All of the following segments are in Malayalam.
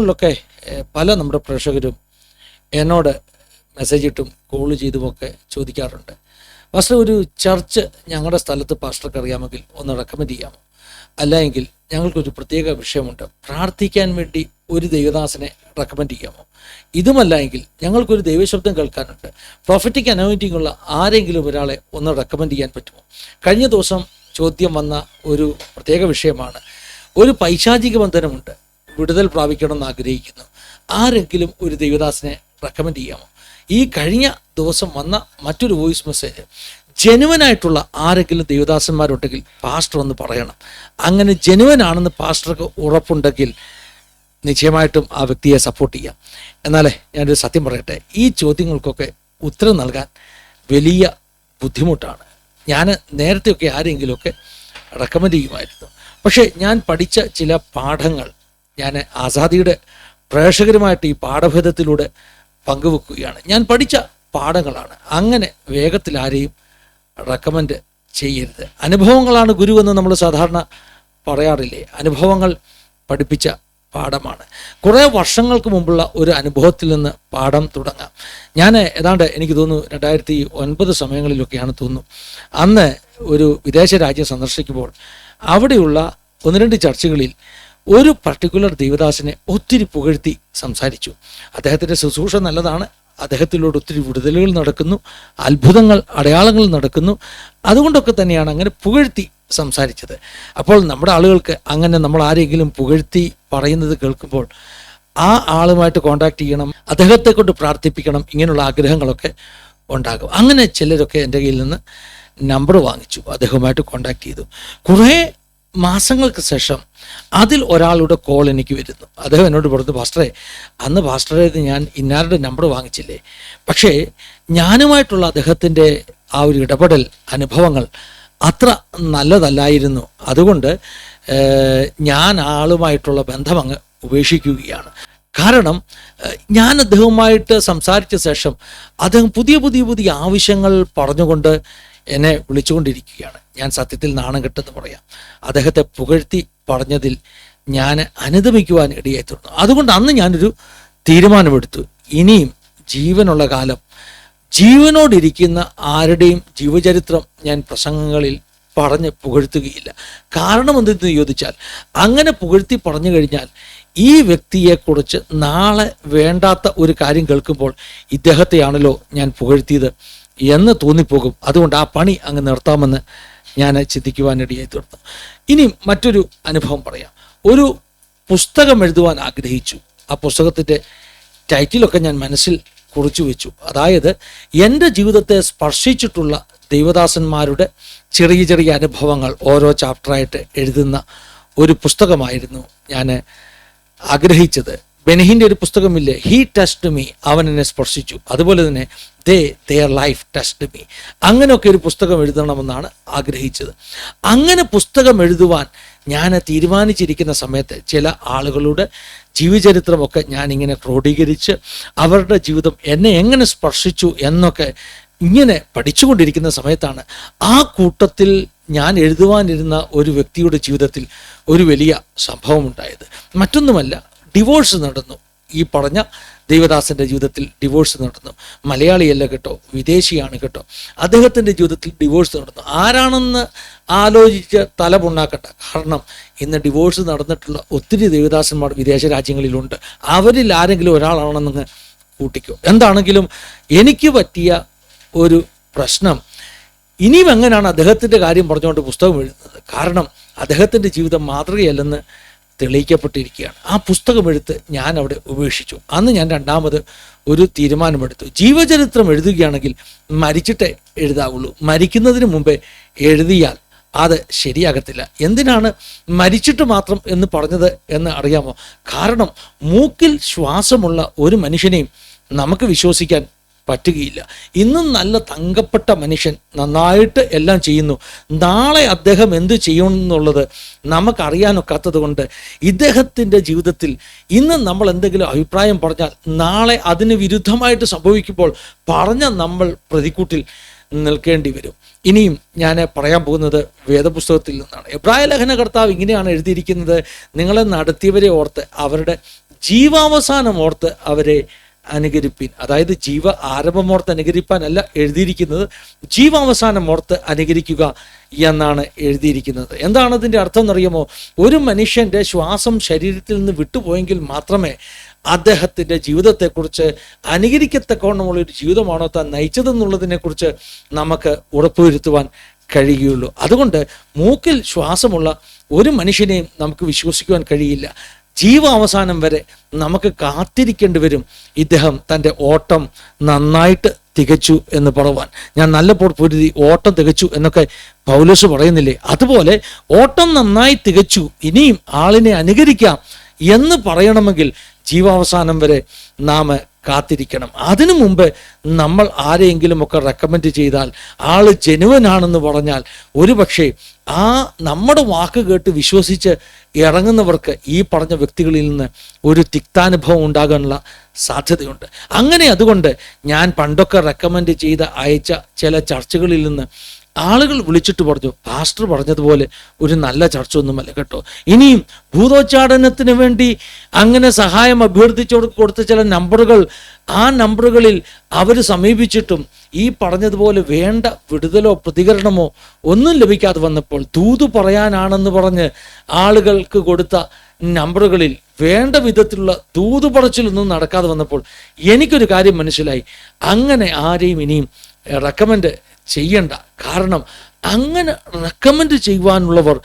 ങ്ങളിലൊക്കെ പല നമ്മുടെ പ്രേക്ഷകരും എന്നോട് മെസ്സേജ് ഇട്ടും കോൾ ചെയ്തുമൊക്കെ ചോദിക്കാറുണ്ട്. പക്ഷേ ഒരു ചർച്ച് ഞങ്ങളുടെ സ്ഥലത്ത് പാസ്റ്റർക്ക് അറിയാമെങ്കിൽ ഒന്ന് റെക്കമെൻഡ് ചെയ്യാമോ? അല്ലെങ്കിൽ ഞങ്ങൾക്കൊരു പ്രത്യേക വിഷയമുണ്ട്. പ്രാർത്ഥിക്കാൻ വേണ്ടി ഒരു ദൈവദാസനെ റെക്കമെൻഡ് ചെയ്യാമോ? ഇതുമല്ല എങ്കിൽ ഞങ്ങൾക്കൊരു ദൈവശബ്ദം കേൾക്കാനുണ്ട്. പ്രൊഫറ്റിക് അനോയിറ്റിംഗ് ഉള്ള ആരെങ്കിലും ഒരാളെ ഒന്ന് റെക്കമെൻഡ് ചെയ്യാൻ പറ്റുമോ? കഴിഞ്ഞ ദിവസം ചോദ്യം വന്ന ഒരു പ്രത്യേക വിഷയമാണ്. ഒരു പൈശാചിക ബന്ധനമുണ്ട്. വിടുതൽ പ്രാപിക്കണമെന്ന് ആഗ്രഹിക്കുന്നു ആരെങ്കിലും ഒരു ദേവദാസിനെ റെക്കമെൻഡ് ചെയ്യാമോ? ഈ കഴിഞ്ഞ ദിവസം വന്ന മറ്റൊരു വോയിസ് മെസ്സേജ് ജനുവനായിട്ടുള്ള ആരെങ്കിലും ദൈവദാസന്മാരുണ്ടെങ്കിൽ പാസ്റ്റർ ഒന്ന് പറയണം. അങ്ങനെ ജനുവൻ ആണെന്ന് പാസ്റ്റർക്ക് ഉറപ്പുണ്ടെങ്കിൽ നിശ്ചയമായിട്ടും ആ വ്യക്തിയെ സപ്പോർട്ട് ചെയ്യാം. എന്നാലേ ഞാനൊരു സത്യം പറയട്ടെ ഈ ചോദ്യങ്ങൾക്കൊക്കെ ഉത്തരം നൽകാൻ വലിയ ബുദ്ധിമുട്ടാണ്. ഞാൻ നേരത്തെയൊക്കെ ആരെങ്കിലുമൊക്കെ റെക്കമെൻഡ് ചെയ്യുമായിരുന്നു. പക്ഷേ ഞാൻ പഠിച്ച ചില പാഠങ്ങൾ ഞാൻ ആസാദിയുടെ പ്രേക്ഷകരുമായിട്ട് ഈ പാഠഭേദത്തിലൂടെ പങ്കുവെക്കുകയാണ്. ഞാൻ പഠിച്ച പാഠങ്ങളാണ്. അങ്ങനെ വേഗത്തിൽ ആരെയും റെക്കമെൻഡ് ചെയ്യരുത്. അനുഭവങ്ങളാണ് ഗുരു എന്ന് നമ്മൾ സാധാരണ പറയാറില്ലേ? അനുഭവങ്ങൾ പഠിപ്പിച്ച പാഠമാണ്. കുറേ വർഷങ്ങൾക്ക് മുമ്പുള്ള ഒരു അനുഭവത്തിൽ നിന്ന് പാഠം തുടങ്ങാം. ഞാൻ ഏതാണ്ട് എനിക്ക് തോന്നുന്നു രണ്ടായിരത്തി ഒൻപത് സമയങ്ങളിലൊക്കെയാണ് തോന്നുന്നു. അന്ന് ഒരു വിദേശ രാജ്യം സന്ദർശിക്കുമ്പോൾ അവിടെയുള്ള ഒന്ന് രണ്ട് ചർച്ചകളിൽ ഒരു പർട്ടിക്കുലർ ദേവദാസിനെ ഒത്തിരി പുകഴ്ത്തി സംസാരിച്ചു. അദ്ദേഹത്തിന്റെ ശുശ്രൂഷ നല്ലതാണ്. അദ്ദേഹത്തിലൂടെ ഒത്തിരി വിടുതലുകൾ നടക്കുന്നു. അത്ഭുതങ്ങൾ അടയാളങ്ങൾ നടക്കുന്നു. അതുകൊണ്ടൊക്കെ തന്നെയാണ് അങ്ങനെ പുകഴ്ത്തി സംസാരിച്ചത്. അപ്പോൾ നമ്മുടെ ആളുകൾക്ക് അങ്ങനെ നമ്മൾ ആരെങ്കിലും പുകഴ്ത്തി പറയുന്നത് കേൾക്കുമ്പോൾ ആ ആളുമായിട്ട് കോണ്ടാക്ട് ചെയ്യണം അദ്ദേഹത്തെ കൊണ്ട് പ്രാർത്ഥിപ്പിക്കണം ഇങ്ങനെയുള്ള ആഗ്രഹങ്ങളൊക്കെ ഉണ്ടാകും. അങ്ങനെ ചിലരൊക്കെ എന്റെ കയ്യിൽ നിന്ന് നമ്പർ വാങ്ങിച്ചു. അദ്ദേഹവുമായിട്ട് കോണ്ടാക്ട് ചെയ്തു. കുറേ മാസങ്ങൾക്ക് ശേഷം അതിൽ ഒരാളുടെ കോൾ എനിക്ക് വരുന്നു. അദ്ദേഹം എന്നോട് പറഞ്ഞു പാസ്റ്ററെ അന്ന് പാസ്റ്ററെ ഞാൻ ഇന്നാരുടെ നമ്പർ വാങ്ങിച്ചില്ലേ? പക്ഷേ ഞാനുമായിട്ടുള്ള അദ്ദേഹത്തിന്റെ ആ ഒരു ഇടപെടൽ അനുഭവങ്ങൾ അത്ര നല്ലതല്ലായിരുന്നു. അതുകൊണ്ട് ഞാൻ ആളുമായിട്ടുള്ള ബന്ധം അങ്ങ് ഉപേക്ഷിക്കുകയാണ്. കാരണം ഞാൻ അദ്ദേഹവുമായിട്ട് സംസാരിച്ച ശേഷം അദ്ദേഹം പുതിയ പുതിയ പുതിയ ആവശ്യങ്ങൾ പറഞ്ഞുകൊണ്ട് എന്നെ വിളിച്ചുകൊണ്ടിരിക്കുകയാണ്. ഞാൻ സത്യത്തിൽ നാണം കെട്ടെന്ന് പറയാം. അദ്ദേഹത്തെ പുകഴ്ത്തി പറഞ്ഞതിൽ ഞാൻ അനുദമിക്കുവാൻ ഇടയായി തീർന്നു അതുകൊണ്ട് അന്ന് ഞാനൊരു തീരുമാനമെടുത്തു. ഇനിയും ജീവനുള്ള കാലം ജീവനോടിരിക്കുന്ന ആരുടെയും ജീവചരിത്രം ഞാൻ പ്രസംഗങ്ങളിൽ പറഞ്ഞ് പുകഴ്ത്തുകയില്ല. കാരണം എന്തെന്ന് ചോദിച്ചാൽ അങ്ങനെ പുകഴ്ത്തി പറഞ്ഞു കഴിഞ്ഞാൽ ഈ വ്യക്തിയെക്കുറിച്ച് നാളെ വേണ്ടാത്ത ഒരു കാര്യം കേൾക്കുമ്പോൾ ഇദ്ദേഹത്തെയാണല്ലോ ഞാൻ പുകഴ്ത്തിയത്. എന്ന് തോന്നിപ്പോകും. അതുകൊണ്ട് ആ പണി അങ്ങ് നിർത്താമെന്ന് ഞാൻ ചിന്തിക്കുവാനിടയായി തീർത്തു ഇനി മറ്റൊരു അനുഭവം പറയാം. ഒരു പുസ്തകം എഴുതുവാൻ ആഗ്രഹിച്ചു. ആ പുസ്തകത്തിന്റെ ടൈറ്റിലൊക്കെ ഞാൻ മനസ്സിൽ കുറിച്ചു വെച്ചു. അതായത് എന്റെ ജീവിതത്തെ സ്പർശിച്ചിട്ടുള്ള ദൈവദാസന്മാരുടെ ചെറിയ ചെറിയ അനുഭവങ്ങൾ ഓരോ ചാപ്റ്ററായിട്ട് എഴുതുന്ന ഒരു പുസ്തകമായിരുന്നു ഞാൻ ആഗ്രഹിച്ചത്. ബെനഹിന്റെ ഒരു പുസ്തകമില്ലേ ഹീ ടസ്റ്റ് മീ അവൻ എന്നെ സ്പർശിച്ചു. അതുപോലെ തന്നെ ദേ ദെയർ ലൈഫ് ടസ്റ്റ് മീ അങ്ങനെയൊക്കെ ഒരു പുസ്തകം എഴുതണമെന്നാണ് ആഗ്രഹിച്ചത്. അങ്ങനെ പുസ്തകം എഴുതുവാൻ ഞാൻ തീരുമാനിച്ചിരിക്കുന്ന സമയത്ത് ചില ആളുകളുടെ ജീവചരിത്രമൊക്കെ ഞാനിങ്ങനെ ക്രോഡീകരിച്ച് അവരുടെ ജീവിതം എന്നെ എങ്ങനെ സ്പർശിച്ചു എന്നൊക്കെ ഇങ്ങനെ പഠിച്ചുകൊണ്ടിരിക്കുന്ന സമയത്താണ് ആ കൂട്ടത്തിൽ ഞാൻ എഴുതുവാനിരുന്ന ഒരു വ്യക്തിയുടെ ജീവിതത്തിൽ ഒരു വലിയ സംഭവം ഉണ്ടായത് മറ്റൊന്നുമല്ല ഡിവോഴ്സ് നടന്നു. ഈ പറഞ്ഞ ദേവദാസന്റെ ജീവിതത്തിൽ ഡിവോഴ്സ് നടന്നു. മലയാളിയല്ല കേട്ടോ വിദേശിയാണ് കേട്ടോ. അദ്ദേഹത്തിന്റെ ജീവിതത്തിൽ ഡിവോഴ്സ് നടന്നു. ആരാണെന്ന് ആലോചിച്ച് തല പൊണ്ണാക്കട്ടെ കാരണം ഇന്ന് ഡിവോഴ്സ് നടന്നിട്ടുള്ള ഒത്തിരി ദേവദാസന്മാർ വിദേശ രാജ്യങ്ങളിലുണ്ട്. അവരിൽ ആരെങ്കിലും ഒരാളാണെന്ന് കൂട്ടിക്കോ. എന്താണെങ്കിലും എനിക്ക് പറ്റിയ ഒരു പ്രശ്നം ഇനിയും എങ്ങനെയാണ് അദ്ദേഹത്തിന്റെ കാര്യം പറഞ്ഞുകൊണ്ട് പുസ്തകം എഴുതുന്നത്? കാരണം അദ്ദേഹത്തിന്റെ ജീവിതം മാതൃകയല്ലെന്ന് തെളിയിക്കപ്പെട്ടിരിക്കുകയാണ്. ആ പുസ്തകം എഴുത്ത് ഞാൻ അവിടെ ഉപേക്ഷിച്ചു. അന്ന് ഞാൻ രണ്ടാമത് ഒരു തീരുമാനമെടുത്തു. ജീവചരിത്രം എഴുതുകയാണെങ്കിൽ മരിച്ചിട്ടേ എഴുതാവുള്ളൂ. മരിക്കുന്നതിന് മുമ്പേ എഴുതിയാൽ അത് ശരിയാകത്തില്ല. എന്തിനാണ് മരിച്ചിട്ട് മാത്രം എന്ന് പറഞ്ഞത് എന്ന് അറിയാമോ? കാരണം മൂക്കിൽ ശ്വാസമുള്ള ഒരു മനുഷ്യനെയും നമുക്ക് വിശ്വസിക്കാൻ പറ്റുകയില്ല. ഇന്നും നല്ല തങ്കപ്പെട്ട മനുഷ്യൻ നന്നായിട്ട് എല്ലാം ചെയ്യുന്നു. നാളെ അദ്ദേഹം എന്ത് ചെയ്യുമെന്നുള്ളത് നമുക്കറിയാനൊക്കാത്തത് കൊണ്ട് ഇദ്ദേഹത്തിന്റെ ജീവിതത്തിൽ ഇന്ന് നമ്മൾ എന്തെങ്കിലും അഭിപ്രായം പറഞ്ഞാൽ നാളെ അതിന് വിരുദ്ധമായിട്ട് സംഭവിക്കുമ്പോൾ പറഞ്ഞ നമ്മൾ പ്രതിക്കൂട്ടിൽ നിൽക്കേണ്ടി വരും. ഇനിയും ഞാൻ പറയാൻ പോകുന്നത് വേദപുസ്തകത്തിൽ നിന്നാണ്. എബ്രായ ലേഖന കർത്താവ് ഇങ്ങനെയാണ് എഴുതിയിരിക്കുന്നത്. നിങ്ങളെ നടത്തിയവരെ ഓർത്ത് അവരുടെ ജീവാവസാനം ഓർത്ത് അവരെ അനുകരിപ്പിൻ. അതായത് ജീവ ആരംഭമോർത്ത് അനുകരിപ്പാനല്ല എഴുതിയിരിക്കുന്നത് ജീവാവസാനം ഓർത്ത് അനുകരിക്കുക എന്നാണ് എഴുതിയിരിക്കുന്നത്. എന്താണ് അതിന്റെ അർത്ഥം എന്നറിയുമോ ഒരു മനുഷ്യന്റെ ശ്വാസം ശരീരത്തിൽ നിന്ന് വിട്ടുപോയെങ്കിൽ മാത്രമേ അദ്ദേഹത്തിന്റെ ജീവിതത്തെക്കുറിച്ച് അനുകരിക്കത്തക്കവണ്ണമുള്ള ഒരു ജീവിതമാണോ താൻ നയിച്ചതെന്നുള്ളതിനെക്കുറിച്ച് നമുക്ക് ഉറപ്പുവരുത്തുവാൻ കഴിയുകയുള്ളൂ അതുകൊണ്ട് മൂക്കിൽ ശ്വാസമുള്ള ഒരു മനുഷ്യനെയും നമുക്ക് വിശ്വസിക്കുവാൻ കഴിയില്ല. ജീവാവസാനം വരെ നമുക്ക് കാത്തിരിക്കേണ്ടി വരും. ഇദ്ദേഹം തന്റെ ഓട്ടം നന്നായിട്ട് തികച്ചു എന്ന് പറവാൻ ഞാൻ നല്ല പൊരുതി ഓട്ടം തികച്ചു എന്നൊക്കെ പൗലോസ് പറയുന്നില്ലേ? അതുപോലെ ഓട്ടം നന്നായി തികച്ചു ഇനിയും ആളിനെ അനുകരിക്കാം എന്ന് പറയണമെങ്കിൽ ജീവാവസാനം വരെ നാം കാത്തിരിക്കണം. അതിനു മുമ്പ് നമ്മൾ ആരെയെങ്കിലും ഒക്കെ റെക്കമെൻഡ് ചെയ്താൽ ആൾ ജനുവനാണെന്ന് പറഞ്ഞാൽ ഒരുപക്ഷെ ആ നമ്മുടെ വാക്ക് കേട്ട് വിശ്വസിച്ച് ഇറങ്ങുന്നവർക്ക് ഈ പറഞ്ഞ വ്യക്തികളിൽ നിന്ന് ഒരു തിക്താനുഭവം ഉണ്ടാകാനുള്ള സാധ്യതയുണ്ട്. അങ്ങനെ അതുകൊണ്ട് ഞാൻ പണ്ടൊക്കെ റെക്കമെൻഡ് ചെയ്ത് അയച്ച ചില ചർച്ചകളിൽ നിന്ന് ആളുകൾ വിളിച്ചിട്ട് പറഞ്ഞു പാസ്റ്റർ പറഞ്ഞതുപോലെ ഒരു നല്ല ചർച്ച ഒന്നുമല്ല കേട്ടോ. ഇനിയും ഭൂതോച്ചാടനത്തിന് വേണ്ടി അങ്ങനെ സഹായം അഭ്യർത്ഥിച്ചു കൊടുത്ത ചില നമ്പറുകൾ ആ നമ്പറുകളിൽ അവർ സമീപിച്ചിട്ടും ഈ പറഞ്ഞതുപോലെ വേണ്ട വിടുതലോ പ്രതികരണമോ ഒന്നും ലഭിക്കാതെ വന്നപ്പോൾ തൂതു പറയാനാണെന്ന് പറഞ്ഞ് ആളുകൾക്ക് കൊടുത്ത നമ്പറുകളിൽ വേണ്ട വിധത്തിലുള്ള തൂതു പറച്ചിലൊന്നും നടക്കാതെ വന്നപ്പോൾ എനിക്കൊരു കാര്യം മനസ്സിലായി. അങ്ങനെ ആരെയും ഇനിയും റെക്കമെൻഡ് ചെയ്യണ്ട. കാരണം അങ്ങനെ റെക്കമെൻഡ് ചെയ്യുവാനുള്ളവർ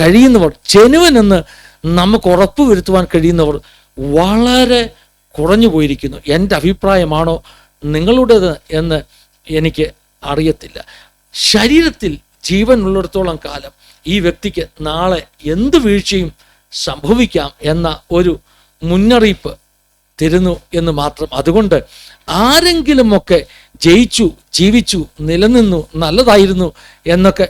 കഴിയുന്നവർ ജനുവൻ എന്ന് നമുക്ക് ഉറപ്പ് വരുത്തുവാൻ കഴിയുന്നവർ വളരെ കുറഞ്ഞു പോയിരിക്കുന്നു. എന്റെ അഭിപ്രായമാണോ നിങ്ങളുടേത് എന്ന് എനിക്ക് അറിയത്തില്ല. ശരീരത്തിൽ ജീവൻ ഉള്ളിടത്തോളം കാലം ഈ വ്യക്തിക്ക് നാളെ എന്ത് വീഴ്ചയും സംഭവിക്കാം എന്ന ഒരു മുന്നറിയിപ്പ് തരുന്നു എന്ന് മാത്രം. അതുകൊണ്ട് ആരെങ്കിലുമൊക്കെ ജയിച്ചു ജീവിച്ചു നിലനിന്നു നല്ലതായിരുന്നു എന്നൊക്കെ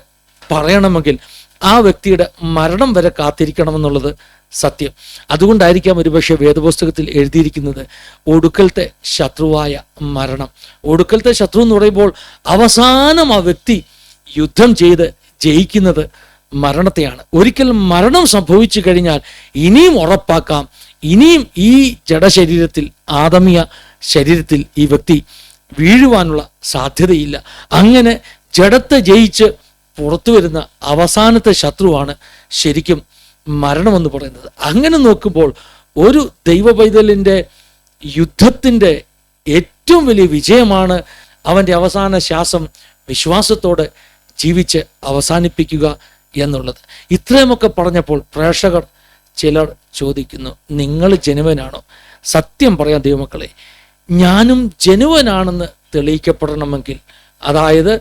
പറയണമെങ്കിൽ ആ വ്യക്തിയുടെ മരണം വരെ കാത്തിരിക്കണമെന്നുള്ളത് സത്യം. അതുകൊണ്ടായിരിക്കാം ഒരുപക്ഷെ വേദപുസ്തകത്തിൽ എഴുതിയിരിക്കുന്നത് ഒടുക്കലത്തെ ശത്രുവായ മരണം. ഒടുക്കലത്തെ ശത്രു എന്ന് പറയുമ്പോൾ അവസാനം ആ വ്യക്തി യുദ്ധം ചെയ്ത് ജയിക്കുന്നത് മരണത്തെയാണ്. ഒരിക്കൽ മരണം സംഭവിച്ചു കഴിഞ്ഞാൽ ഇനിയും ഉറപ്പാക്കാം ഇനിയും ഈ ജഡശരീരത്തിൽ ആദമിയ ശരീരത്തിൽ ഈ വ്യക്തി വീഴുവാനുള്ള സാധ്യതയില്ല. അങ്ങനെ ജഡത്തെ ജയിച്ച് പുറത്തു വരുന്ന അവസാനത്തെ ശത്രുവാണ് ശരിക്കും മരണമെന്ന് പറയുന്നത്. അങ്ങനെ നോക്കുമ്പോൾ ഒരു ദൈവ പൈതലിന്റെ യുദ്ധത്തിന്റെ ഏറ്റവും വലിയ വിജയമാണ് അവന്റെ അവസാന ശ്വാസം വിശ്വാസത്തോടെ ജീവിച്ച് അവസാനിപ്പിക്കുക എന്നുള്ളത്. ഇത്രയുമൊക്കെ പറഞ്ഞപ്പോൾ പ്രേക്ഷകർ ചിലർ ചോദിക്കുന്നു നിങ്ങൾ ജനുവനാണോ? സത്യം പറയാൻ ദൈവമക്കളെ ഞാനും ജനുവനാണെന്ന് തെളിയിക്കപ്പെടണമെങ്കിൽ അതായത്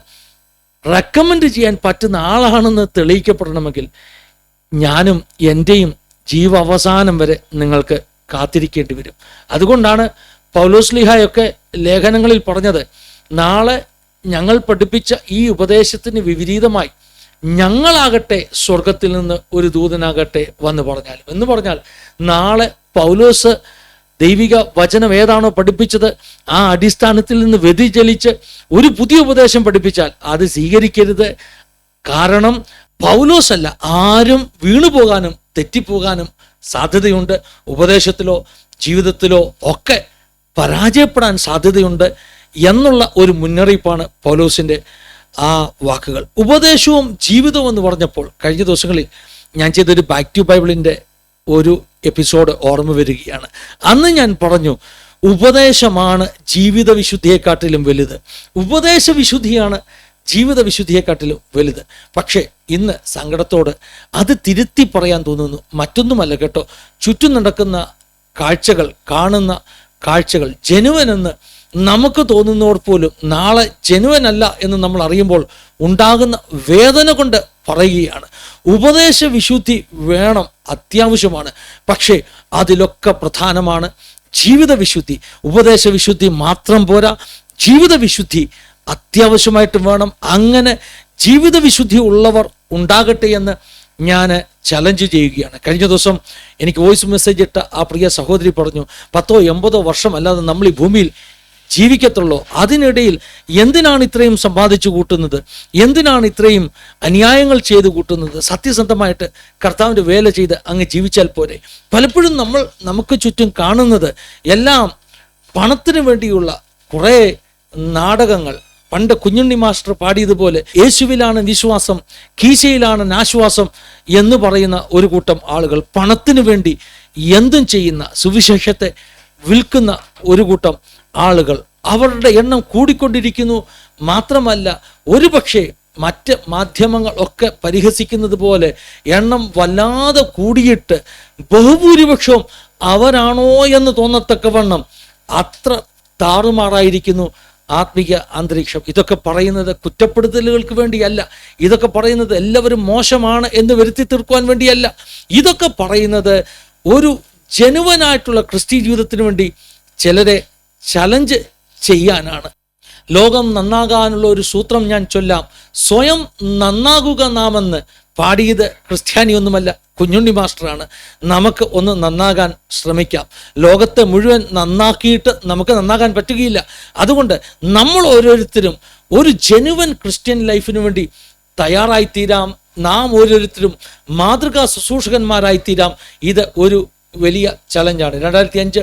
റെക്കമെൻഡ് ചെയ്യാൻ പറ്റുന്ന ആളാണെന്ന് തെളിയിക്കപ്പെടണമെങ്കിൽ ഞാനും എന്റെയും ജീവ അവസാനം വരെ നിങ്ങൾക്ക് കാത്തിരിക്കേണ്ടി വരും. അതുകൊണ്ടാണ് പൗലോസ്ലിഹായൊക്കെ ലേഖനങ്ങളിൽ പറഞ്ഞത് നാളെ ഞങ്ങൾ പഠിപ്പിച്ച ഈ ഉപദേശത്തിന് വിപരീതമായി ഞങ്ങളാകട്ടെ സ്വർഗത്തിൽ നിന്ന് ഒരു ദൂതനാകട്ടെ വന്ന് പറഞ്ഞാലും എന്ന് പറഞ്ഞാൽ നാളെ പൗലോസ് ദൈവിക വചനം ഏതാണോ പഠിപ്പിച്ചത് ആ അടിസ്ഥാനത്തിൽ നിന്ന് വ്യതിചലിച്ച് ഒരു പുതിയ ഉപദേശം പഠിപ്പിച്ചാൽ അത് സ്വീകരിക്കരുത്. കാരണം പൗലോസ് അല്ല ആരും വീണു പോകാനും തെറ്റിപ്പോകാനും സാധ്യതയുണ്ട്. ഉപദേശത്തിലോ ജീവിതത്തിലോ ഒക്കെ പരാജയപ്പെടാൻ സാധ്യതയുണ്ട് എന്നുള്ള ഒരു മുന്നറിയിപ്പാണ് പൗലോസിന്റെ ആ വാക്കുകൾ. ഉപദേശവും ജീവിതവും എന്ന് പറഞ്ഞപ്പോൾ കഴിഞ്ഞ ദിവസങ്ങളിൽ ഞാൻ ചെയ്തൊരു ബാക്ക് ടു ബൈബിളിന്റെ ഒരു എപ്പിസോഡ് ഓർമ്മ വരികയാണ്. അന്ന് ഞാൻ പറഞ്ഞു ഉപദേശമാണ് ജീവിത വിശുദ്ധിയെക്കാട്ടിലും വലുത്. ഉപദേശ വിശുദ്ധിയാണ് ജീവിത വിശുദ്ധിയെക്കാട്ടിലും വലുത്. പക്ഷേ ഇന്ന് സങ്കടത്തോട് അത് തിരുത്തി പറയാൻ തോന്നുന്നു. മറ്റൊന്നുമല്ല കേട്ടോ ചുറ്റും നടക്കുന്ന കാഴ്ചകൾ കാണുന്ന കാഴ്ചകൾ ജനുവനെന്ന് നമുക്ക് തോന്നുന്നവർ പോലും നാളെ ജനുവനല്ല എന്ന് നമ്മൾ അറിയുമ്പോൾ ഉണ്ടാകുന്ന വേദന കൊണ്ട് പറയുകയാണ്. ഉപദേശ വിശുദ്ധി വേണം അത്യാവശ്യമാണ്. പക്ഷേ അതിലൊക്കെ പ്രധാനമാണ് ജീവിത വിശുദ്ധി. ഉപദേശ വിശുദ്ധി മാത്രം പോരാ ജീവിത വിശുദ്ധി അത്യാവശ്യമായിട്ട് വേണം. അങ്ങനെ ജീവിത വിശുദ്ധി ഉള്ളവർ ഉണ്ടാകട്ടെ എന്ന് ഞാൻ ചലഞ്ച് ചെയ്യുകയാണ്. കഴിഞ്ഞ ദിവസം എനിക്ക് വോയിസ് മെസ്സേജ് ഇട്ട ആ പ്രിയ സഹോദരി പറഞ്ഞു പത്തോ എൺപതോ വർഷം അല്ലാതെ നമ്മൾ ഈ ഭൂമിയിൽ ജീവിക്കത്തുള്ളൂ. അതിനിടയിൽ എന്തിനാണ് ഇത്രയും സമ്പാദിച്ചു കൂട്ടുന്നത്? എന്തിനാണ് ഇത്രയും അന്യായങ്ങൾ ചെയ്തു കൂട്ടുന്നത്? സത്യസന്ധമായിട്ട് കർത്താവിന്റെ വേല ചെയ്ത് അങ്ങ് ജീവിച്ചാൽ പോരെ. പലപ്പോഴും നമ്മൾ നമുക്ക് ചുറ്റും കാണുന്നത് എല്ലാം പണത്തിന് വേണ്ടിയുള്ള കുറേ നാടകങ്ങൾ. പണ്ട് കുഞ്ഞുണ്ണി മാസ്റ്റർ പാടിയതുപോലെ യേശുവിലാണ് വിശ്വാസം കീശയിലാണ് നാശ്വാസം എന്ന് പറയുന്ന ഒരു കൂട്ടം ആളുകൾ പണത്തിന് വേണ്ടി എന്തും ചെയ്യുന്ന സുവിശേഷത്തെ വിൽക്കുന്ന ഒരു കൂട്ടം ആളുകൾ അവരുടെ എണ്ണം കൂടിക്കൊണ്ടിരിക്കുന്നു. മാത്രമല്ല ഒരുപക്ഷെ മറ്റ് മാധ്യമങ്ങൾ ഒക്കെ പരിഹസിക്കുന്നത് പോലെ എണ്ണം വല്ലാതെ കൂടിയിട്ട് ബഹുഭൂരിപക്ഷവും അവരാണോ എന്ന് തോന്നത്തക്കവണ്ണം അത്ര താറുമാറായിരിക്കുന്നു ആത്മീയ അന്തരീക്ഷം. ഇതൊക്കെ പറയുന്നത് കുറ്റപ്പെടുത്തലുകൾക്ക് വേണ്ടിയല്ല. ഇതൊക്കെ പറയുന്നത് എല്ലാവരും മോശമാണ് എന്ന് വരുത്തി തീർക്കുവാൻ വേണ്ടിയല്ല. ഇതൊക്കെ പറയുന്നത് ഒരു ജനുവനായിട്ടുള്ള ക്രിസ്ത്യൻ ജീവിതത്തിന് വേണ്ടി ചിലരെ ചലഞ്ച് ചെയ്യാനാണ്. ലോകം നന്നാകാനുള്ള ഒരു സൂത്രം ഞാൻ ചൊല്ലാം. സ്വയം നന്നാകുക നാമെന്ന് പാടിയത് ക്രിസ്ത്യാനിയൊന്നുമല്ല കുഞ്ഞുണ്ണി മാസ്റ്ററാണ്. നമുക്ക് ഒന്ന് നന്നാകാൻ ശ്രമിക്കാം. ലോകത്തെ മുഴുവൻ നന്നാക്കിയിട്ട് നമുക്ക് നന്നാകാൻ പറ്റുകയില്ല. അതുകൊണ്ട് നമ്മൾ ഓരോരുത്തരും ഒരു ജനുവൻ ക്രിസ്ത്യൻ ലൈഫിനു വേണ്ടി തയ്യാറായി തീരാം നാം ഓരോരുത്തരും മാതൃകാ ശുശ്രൂഷകന്മാരായി തീരാം ഇത് ഒരു വലിയ ചലഞ്ചാണ് രണ്ടായിരത്തി അഞ്ച്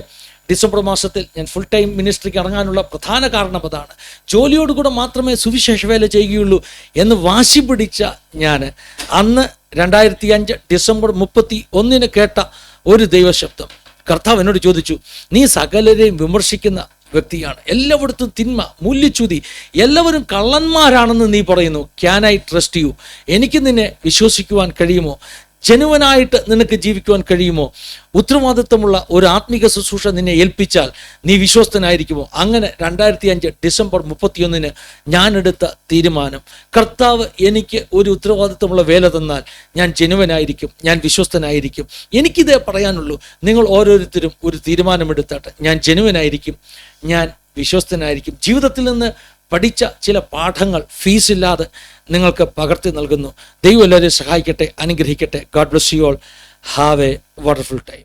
ഡിസംബർ മാസത്തിൽ ഞാൻ ഫുൾ ടൈം മിനിസ്ട്രിക്ക് ഇറങ്ങാനുള്ള പ്രധാന കാരണം അതാണ്. ജോലിയോടുകൂടെ മാത്രമേ സുവിശേഷ വേല ചെയ്യുകയുള്ളൂ എന്ന് വാശി പിടിച്ച ഞാൻ അന്ന് രണ്ടായിരത്തി അഞ്ച് ഡിസംബർ മുപ്പത്തി ഒന്നിന് കേട്ട ഒരു ദൈവശബ്ദം. കർത്താവ് എന്നോട് ചോദിച്ചു നീ സകലരെയും വിമർശിക്കുന്ന വ്യക്തിയാണ്. എല്ലായിടത്തും തിന്മ മൂല്യച്യുതി എല്ലാവരും കള്ളന്മാരാണെന്ന് നീ പറയുന്നു. ക്യാൻ ഐ ട്രസ്റ്റ് യു എനിക്ക് നിന്നെ വിശ്വസിക്കുവാൻ കഴിയുമോ? ജനുവനായിട്ട് നിനക്ക് ജീവിക്കുവാൻ കഴിയുമോ? ഉത്തരവാദിത്വമുള്ള ഒരു ആത്മീക ശുശ്രൂഷ നിന്നെ ഏൽപ്പിച്ചാൽ നീ വിശ്വസ്തനായിരിക്കുമോ? അങ്ങനെ രണ്ടായിരത്തി അഞ്ച് ഡിസംബർ മുപ്പത്തിയൊന്നിന് ഞാൻ എടുത്ത തീരുമാനം. കർത്താവ് എനിക്ക് ഒരു ഉത്തരവാദിത്വമുള്ള വേല തന്നാൽ ഞാൻ ജനുവനായിരിക്കും ഞാൻ വിശ്വസ്തനായിരിക്കും. എനിക്കിതേ പറയാനുള്ളൂ നിങ്ങൾ ഓരോരുത്തരും ഒരു തീരുമാനമെടുത്താട്ടെ. ഞാൻ ജനുവനായിരിക്കും ഞാൻ വിശ്വസ്തനായിരിക്കും. ജീവിതത്തിൽ നിന്ന് പഠിച്ച ചില പാഠങ്ങൾ ഫീസില്ലാതെ നിങ്ങൾക്ക് പകർത്തി നൽകുന്നു. ദൈവം എല്ലാവരെയും സഹായിക്കട്ടെ അനുഗ്രഹിക്കട്ടെ. God bless you all have a wonderful time